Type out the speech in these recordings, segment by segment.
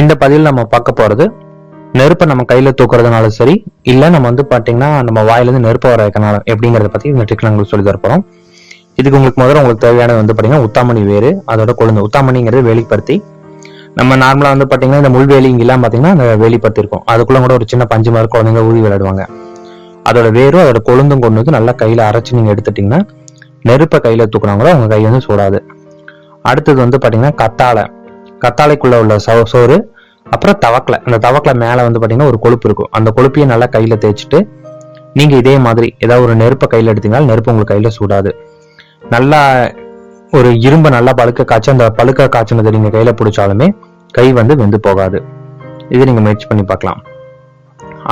இந்த பதிவில் நம்ம பார்க்க போகிறது நெருப்பை நம்ம கையில் தூக்குறதுனால சரி இல்லை நம்ம வந்து பார்த்தீங்கன்னா நம்ம வாயிலேருந்து நெருப்பு வர வைக்கனால எப்படிங்கிறத பற்றி இந்த ட்ரிக் உங்களுக்கு சொல்லி தரப்போம் இதுக்கு உங்களுக்கு முதல்ல உங்களுக்கு தேவையானது வந்து பார்த்தீங்கன்னா உத்தாமணி வேறு அதோட கொழுந்து. உத்தாமணிங்கிறது வேலிப்பருத்தி. நம்ம நார்மலாக வந்து பார்த்தீங்கன்னா இந்த முள்வேலி இங்கெல்லாம் பார்த்தீங்கன்னா அந்த வேலிப்பருத்தி இருக்கும். அதுக்குள்ள கூட ஒரு சின்ன பஞ்சு மாதிரி குழந்தைங்க ஊதி விளையாடுவாங்க. அதோட வேரும் அதோட கொழுந்தும் கொண்டு வந்து நல்லா கையில் அரைச்சி நீங்கள் எடுத்துட்டீங்கன்னா நெருப்பை கையில் தூக்குனாங்களோ அவங்க கை வந்து சூடாது. அடுத்தது வந்து பார்த்தீங்கன்னா கத்தாழை. கத்தாழைக்குள்ள உள்ள சோ சோறு அப்புறம் தவக்கலை. அந்த தவக்கலை மேலே வந்து பார்த்தீங்கன்னா ஒரு கொழுப்பு இருக்கும். அந்த கொழுப்பையை நல்லா கையில் தேய்ச்சிட்டு நீங்கள் இதே மாதிரி ஏதாவது ஒரு நெருப்பை கையில் எடுத்தீங்கன்னா நெருப்பு உங்களுக்கு கையில சூடாது. நல்லா ஒரு இரும்பை நல்லா பழுக்க காய்ச்சி அந்த பழுக்க காய்ச்சினதை நீங்கள் கையில் பிடிச்சாலுமே கை வந்து வெந்து போகாது. இது நீங்கள் முயற்சி பண்ணி பார்க்கலாம்.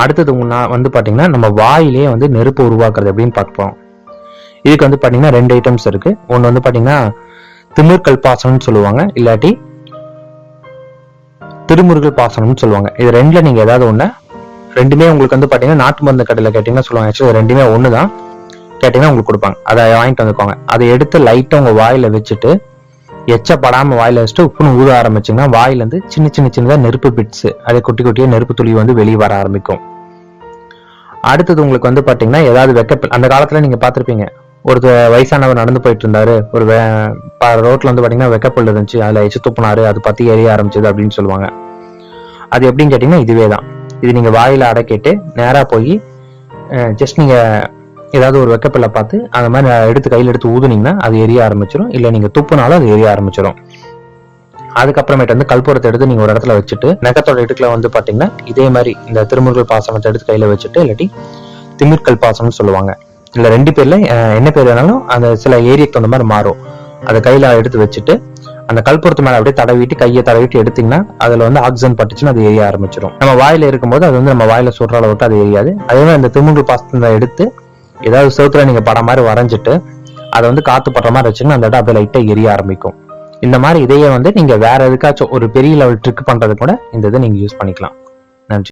அடுத்தது நான் வந்து பார்த்தீங்கன்னா நம்ம வாயிலேயே வந்து நெருப்பு உருவாக்குறது அப்படின்னு பார்ப்போம். இதுக்கு வந்து பார்த்தீங்கன்னா ரெண்டு ஐட்டம்ஸ் இருக்குது ஒன்று வந்து பார்த்தீங்கன்னா திமிர்கல் பாசனம்னு சொல்லுவாங்க. இல்லாட்டி திருமுருகல் பாசனம்னு சொல்லுவாங்க. இது ரெண்டுல நீங்க ஏதாவது ஒண்ணு ரெண்டுமே உங்களுக்கு வந்து பாத்தீங்கன்னா நாட்டு மருந்து கடையில கேட்டீங்கன்னா சொல்லுவாங்க. ஆக்சுவலி ரெண்டுமே ஒன்று தான் கேட்டீங்கன்னா உங்களுக்கு கொடுப்பாங்க. அதை வாங்கிட்டு வந்துக்கோங்க. அதை எடுத்து லைட்டா உங்க வாயில வச்சுட்டு எச்சப்படாம வாயில வச்சுட்டு உப்புன்னு ஊத ஆரம்பிச்சிங்கன்னா வாயிலேருந்து சின்ன சின்ன சின்னதாக நெருப்பு பிட்ஸ் அதை குட்டி குட்டியாக நெருப்பு துளி வந்து வெளியே வர ஆரம்பிக்கும். அடுத்தது உங்களுக்கு வந்து பார்த்தீங்கன்னா ஏதாவது வெக்க அந்த காலத்தில் நீங்கள் பார்த்துருப்பீங்க. ஒரு வயசானவர் நடந்து போயிட்டு இருந்தாரு ஒரு வே- ரோட்ல வந்து பாத்தீங்கன்னா வெக்கப்புல் இருந்துச்சு. அதுல எச்சு துப்புனாரு அது பத்தி எரிய ஆரம்பிச்சது அப்படின்னு சொல்லுவாங்க. அது எப்படின்னு கேட்டீங்கன்னா இதுவே தான் இது நீங்க வாயில அடக்கிட்டு நேரா போய் ஜஸ்ட் நீங்க ஏதாவது ஒரு வெக்கப்பில்ல பார்த்து அந்த மாதிரி எடுத்து கையில் எடுத்து ஊதுனீங்கன்னா அது எரிய ஆரம்பிச்சிடும் இல்லை நீங்கள் துப்புனாலும் அது எரிய ஆரம்பிச்சிடும் அதுக்கப்புறமேட்டு வந்து கல்பூரத்தை எடுத்து நீங்கள் ஒரு இடத்துல வச்சுட்டு நெகத்தோட இடுக்கில் வந்து பார்த்தீங்கன்னா இதே மாதிரி இந்த திருமுருகல் பாசனத்தை எடுத்து கையில் வச்சுட்டு இல்லாட்டி திமிர்கல் பாசனம்னு சொல்லுவாங்க. இல்லை ரெண்டு பேர்ல என்ன பேர் வேணாலும் அந்த சில ஏரியாக்கு தகுந்த மாதிரி மாறும். அதை கையில் எடுத்து வச்சுட்டு அந்த கல்புரத்து மேலே அப்படியே தடவிட்டு கையை தடவிட்டு எடுத்தீங்கன்னா அதில் வந்து ஆக்சிஜன் பட்டுச்சுன்னா அது எரிய ஆரம்பிச்சிடும் நம்ம வாயில இருக்கும்போது அது வந்து நம்ம வாயில சுடுற அளவுக்கு அது எரியாது. அதே மாதிரி அந்த திமுங்கல் பாசனத்தை எடுத்து ஏதாவது செவுத்துல நீங்க படம் மாதிரி வரைஞ்சிட்டு அதை வந்து காத்து படுற மாதிரி வச்சுன்னா அந்த இடம் அப்படியே லைட்டாக எரிய ஆரம்பிக்கும். இந்த மாதிரி இதையே வந்து நீங்க வேற எதுக்காச்சும் ஒரு பெரிய லெவல் ட்ரிக் பண்றது கூட இந்த இதை நீங்க யூஸ் பண்ணிக்கலாம். நன்றி.